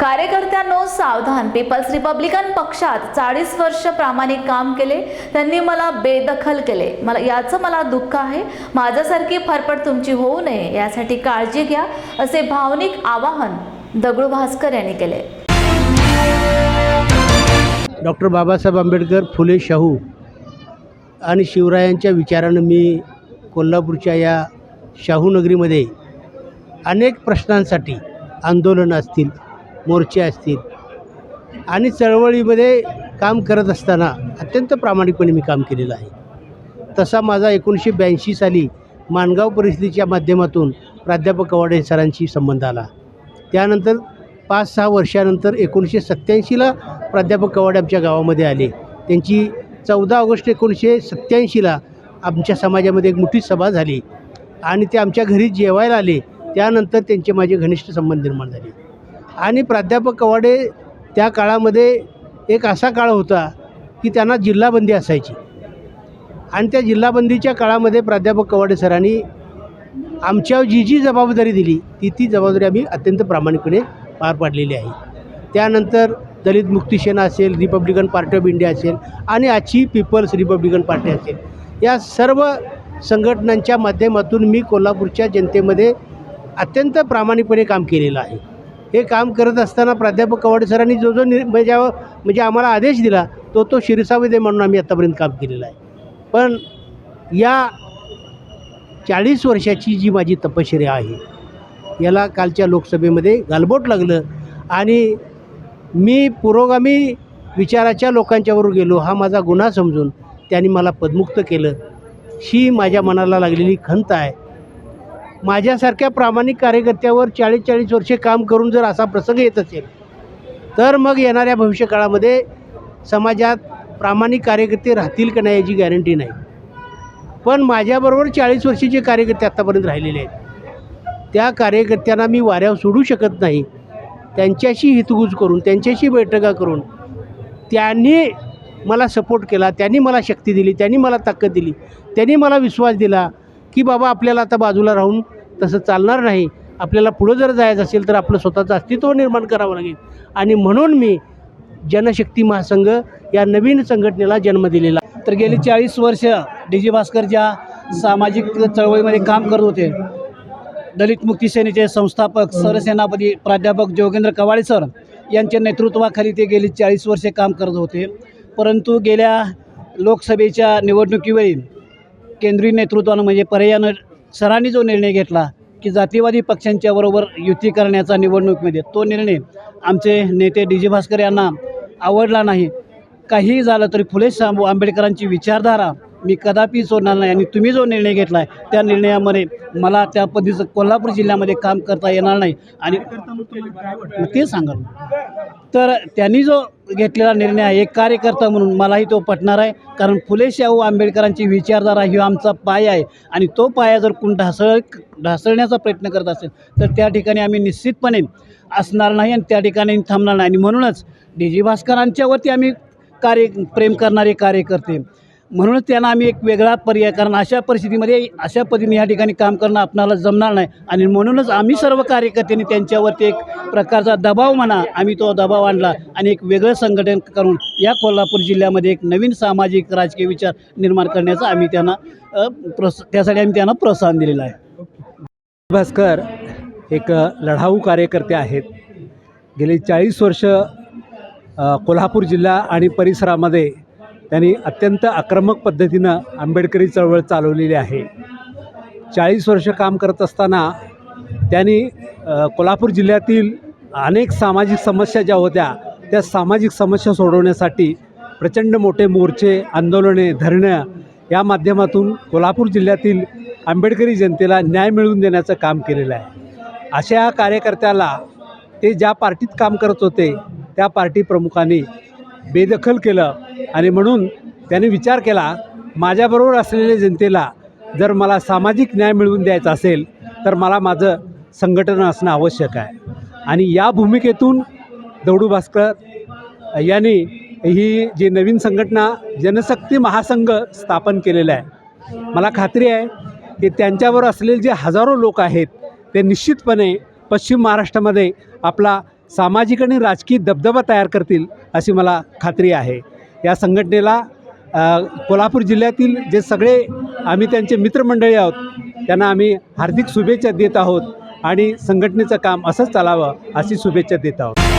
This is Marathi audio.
कार्यकर्त्यांनो सावधान. पीपल्स रिपब्लिकन पक्षात चाळीस वर्ष प्रामाणिक काम केले. त्यांनी मला बेदखल केले. मला याचं मला दुःख आहे. माझ्यासारखी फरफड तुमची होऊ नये. यासाठी काळजी घ्या. असे भावनिक आवाहन दगडू भास्कर यांनी केले. डॉक्टर बाबासाहेब आंबेडकर फुले शाहू आणि शिवरायांच्या विचारानं मी कोल्हापूरच्या या शाहू नगरीमध्ये अनेक प्रश्नांसाठी आंदोलनं असतील. मोर्चे असतील. आणि चळवळीमध्ये काम करत असताना अत्यंत प्रामाणिकपणे मी काम केलेलं आहे. तसा माझा एकोणीसशे ब्याऐंशी साली माणगाव परिस्थितीच्या माध्यमातून प्राध्यापक कवाडे सरांशी संबंध आला. त्यानंतर पाच सहा वर्षानंतर एकोणीसशे सत्त्याऐंशीला प्राध्यापक कवाडे आमच्या गावामध्ये आले. त्यांची चौदा ऑगस्ट एकोणीसशे सत्त्याऐंशीला आमच्या समाजामध्ये एक मोठी सभा झाली आणि ते आमच्या घरी जेवायला आले. त्यानंतर त्यांचे माझे घनिष्ठ संबंध निर्माण झाले. आणि प्राध्यापक कवाडे त्या काळामध्ये एक असा काळ होता की त्यांना जिल्हाबंदी असायची. आणि त्या जिल्हाबंदीच्या काळामध्ये प्राध्यापक कवाडे सरांनी आमच्या जी जी जबाबदारी दिली ती ती जबाबदारी आम्ही अत्यंत प्रामाणिकपणे पार पाडलेली आहे. त्यानंतर दलित मुक्ती सेना असेल रिपब्लिकन पार्टी ऑफ इंडिया असेल आणि आजची पीपल्स रिपब्लिकन पार्टी असेल. या सर्व संघटनांच्या माध्यमातून मी कोल्हापूरच्या जनतेमध्ये अत्यंत प्रामाणिकपणे काम केलेलं आहे. हे काम करत असताना प्राध्यापक कवाडे सरांनी जो जो नि म्हणजे म्हणजे आम्हाला आदेश दिला तो तो शिरसावेदे म्हणून आम्ही आत्तापर्यंत काम केलेलं आहे. पण या चाळीस वर्षाची जी माझी तपश्चर्या आहे याला कालच्या लोकसभेमध्ये गालबोट लागलं आणि मी पुरोगामी विचाराच्या लोकांच्यावर गेलो. हा माझा गुन्हा समजून त्यांनी मला पदमुक्त केलं. ही माझ्या मनाला लागलेली खंत आहे. माझ्यासारख्या प्रामाणिक कार्यकर्त्यावर चाळीस चाळीस वर्षे काम करून जर असा प्रसंग येत असेल तर मग येणाऱ्या भविष्यकाळामध्ये समाजात प्रामाणिक कार्यकर्ते राहतील का नाही याची गॅरंटी नाही. पण माझ्याबरोबर चाळीस वर्षीचे कार्यकर्ते आत्तापर्यंत राहिलेले आहेत त्या कार्यकर्त्यांना मी वाऱ्यावर सोडू शकत नाही. त्यांच्याशी हितगुज करून त्यांच्याशी बैठका करून त्यांनी मला सपोर्ट केला त्यांनी मला शक्ती दिली त्यांनी मला ताकद दिली त्यांनी मला विश्वास दिला की बाबा आपल्याला आता बाजूला राहून तसं चालणार नाही. आपल्याला पुढं जर जायचं असेल तर आपलं स्वतःचं अस्तित्व निर्माण करावं लागेल. आणि म्हणून मी जनशक्ती महासंघ या नवीन संघटनेला जन्म दिलेला. तर गेली चाळीस वर्ष डी जी भास्कर ज्या सामाजिक चळवळीमध्ये काम करत होते. दलित मुक्ती सेनेचे संस्थापक सरसेनापती प्राध्यापक जोगेंद्र कवाळे सर यांच्या नेतृत्वाखाली ते गेली चाळीस वर्षे काम करत होते. परंतु गेल्या लोकसभेच्या निवडणुकीवेळी केंद्रीय नेतृत्वानं म्हणजे पर्यायानं सरांनी जो निर्णय घेतला की जातीवादी पक्षांच्या बरोबर युती करण्याचा निवडणुकीमध्ये तो निर्णय आमचे नेते डी जी भास्कर यांना आवडला नाही. काहीही झालं तरी फुले शाहू आंबेडकरांची विचारधारा मी कदापि सोडणार नाही आणि तुम्ही जो निर्णय घेतला आहे त्या निर्णयामध्ये मला त्या पद्धतीचं कोल्हापूर जिल्ह्यामध्ये काम करता येणार नाही. आणि ते सांगाल. तर त्यांनी जो घेतलेला निर्णय आहे एक कार्यकर्ता म्हणून मलाही तो पटणार आहे. कारण फुले शाहू आंबेडकरांची विचारधारा ही आमचा पाया आहे. आणि तो पाया जर कोण ढासळ ढासळण्याचा प्रयत्न करत असेल तर त्या ठिकाणी आम्ही निश्चितपणे असणार नाही आणि त्या ठिकाणी थांबणार नाही. आणि म्हणूनच डी जी भास्करांच्यावरती आम्ही कार्य प्रेम करणारे कार्यकर्ते म्हणूनच त्यांना आम्ही एक वेगळा पर्याय कारण अशा परिस्थितीमध्ये अशा पद्धतीने या ठिकाणी काम करणं आपणाला जमणार नाही. आणि म्हणूनच आम्ही सर्व कार्यकर्त्यांनी त्यांच्यावरती एक प्रकारचा दबाव म्हणा आम्ही तो दबाव आणला आणि एक वेगळं संघटन करून या कोल्हापूर जिल्ह्यामध्ये एक नवीन सामाजिक राजकीय विचार निर्माण करण्याचा आम्ही त्यांना अ, प्रोत्स त्यासाठी आम्ही त्यांना प्रोत्साहन दिलेलं आहे. भास्कर एक लढाऊ कार्यकर्ते आहेत. गेली चाळीस वर्ष कोल्हापूर जिल्हा आणि परिसरामध्ये त्यांनी अत्यंत आक्रमक पद्धतीनं आंबेडकरी चळवळ चालवलेली आहे. चाळीस वर्ष काम करत असताना त्यांनी कोल्हापूर जिल्ह्यातील अनेक सामाजिक समस्या ज्या होत्या त्या सामाजिक समस्या सोडवण्यासाठी प्रचंड मोठे मोर्चे आंदोलने धरणं या माध्यमातून कोल्हापूर जिल्ह्यातील आंबेडकरी जनतेला न्याय मिळवून देण्याचं काम केलेलं आहे. अशा कार्यकर्त्याला ते ज्या पार्टीत काम करत होते त्या पार्टी प्रमुखांनी बेदखल केलं. आणि म्हणून त्यांनी विचार केला माझ्याबरोबर असलेल्या जनतेला जर मला सामाजिक न्याय मिळवून द्यायचा असेल तर मला माझं संघटन असणं आवश्यक आहे. आणि या भूमिकेतून दौडू भास्कर यांनी ही जी नवीन संघटना जनशक्ती महासंघ स्थापन केलेलं आहे. मला खात्री आहे की त्यांच्यावर असलेले जे हजारो लोक आहेत ते निश्चितपणे पश्चिम महाराष्ट्रामध्ये आपला सामाजिक आणि राजकीय दबदबा तयार करतील अशी मला खात्री आहे. या संघटनेला कोल्हापूर जिल्ह्यातील जे सगळे आम्ही त्यांचे मित्रमंडळी आहोत त्यांना आम्ही हार्दिक शुभेच्छा देत आहोत आणि संघटनेचं काम असंच चालावं अशी शुभेच्छा देत आहोत.